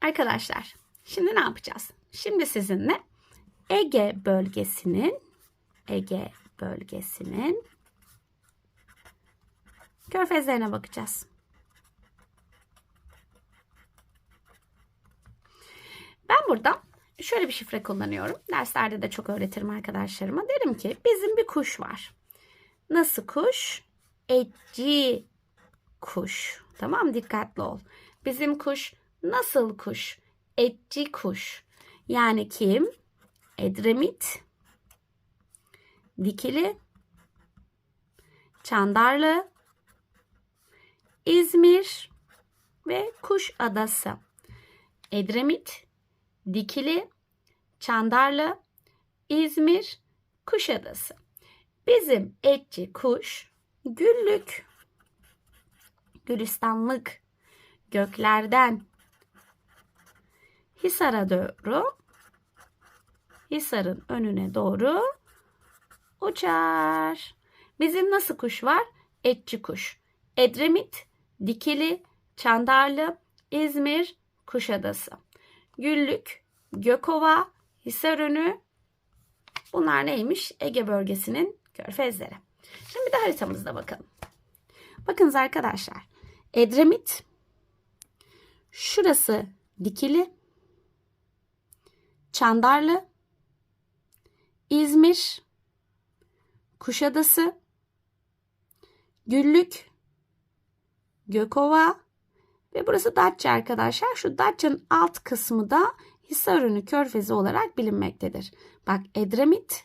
Arkadaşlar şimdi ne yapacağız? Şimdi sizinle Ege bölgesinin Ege bölgesinin körfezlerine bakacağız. Ben burada şöyle bir şifre kullanıyorum. Derslerde de çok öğretirim arkadaşlarıma. Derim ki bizim bir kuş var. Nasıl kuş? Etçi kuş. Tamam dikkatli ol. Bizim kuş nasıl kuş? Etçi kuş. Yani kim? Edremit, Dikili, Çandarlı, İzmir. Ve Kuş Adası. Edremit, Dikili, Çandarlı, İzmir, Kuşadası. Bizim etçi kuş güllük, gülistanlık, göklerden Hisar'a doğru, Hisar'ın önüne doğru uçar. Bizim nasıl kuş var? Etçi kuş. Edremit, Dikili, Çandarlı, İzmir, Kuşadası. Güllük, Gökova, Hisarönü. Bunlar neymiş? Ege bölgesinin körfezleri. Şimdi bir de haritamızda bakalım. Bakınız arkadaşlar. Edremit. Şurası Dikili. Çandarlı. İzmir. Kuşadası. Güllük. Gökova. Ve burası Datça arkadaşlar. Şu Datça'nın alt kısmı da Hisarönü Körfezi olarak bilinmektedir. Bak Edremit,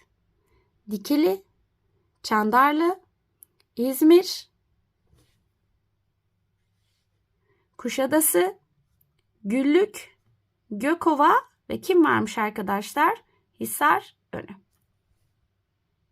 Dikili, Çandarlı, İzmir, Kuşadası, Güllük, Gökova ve kim varmış arkadaşlar? Hisar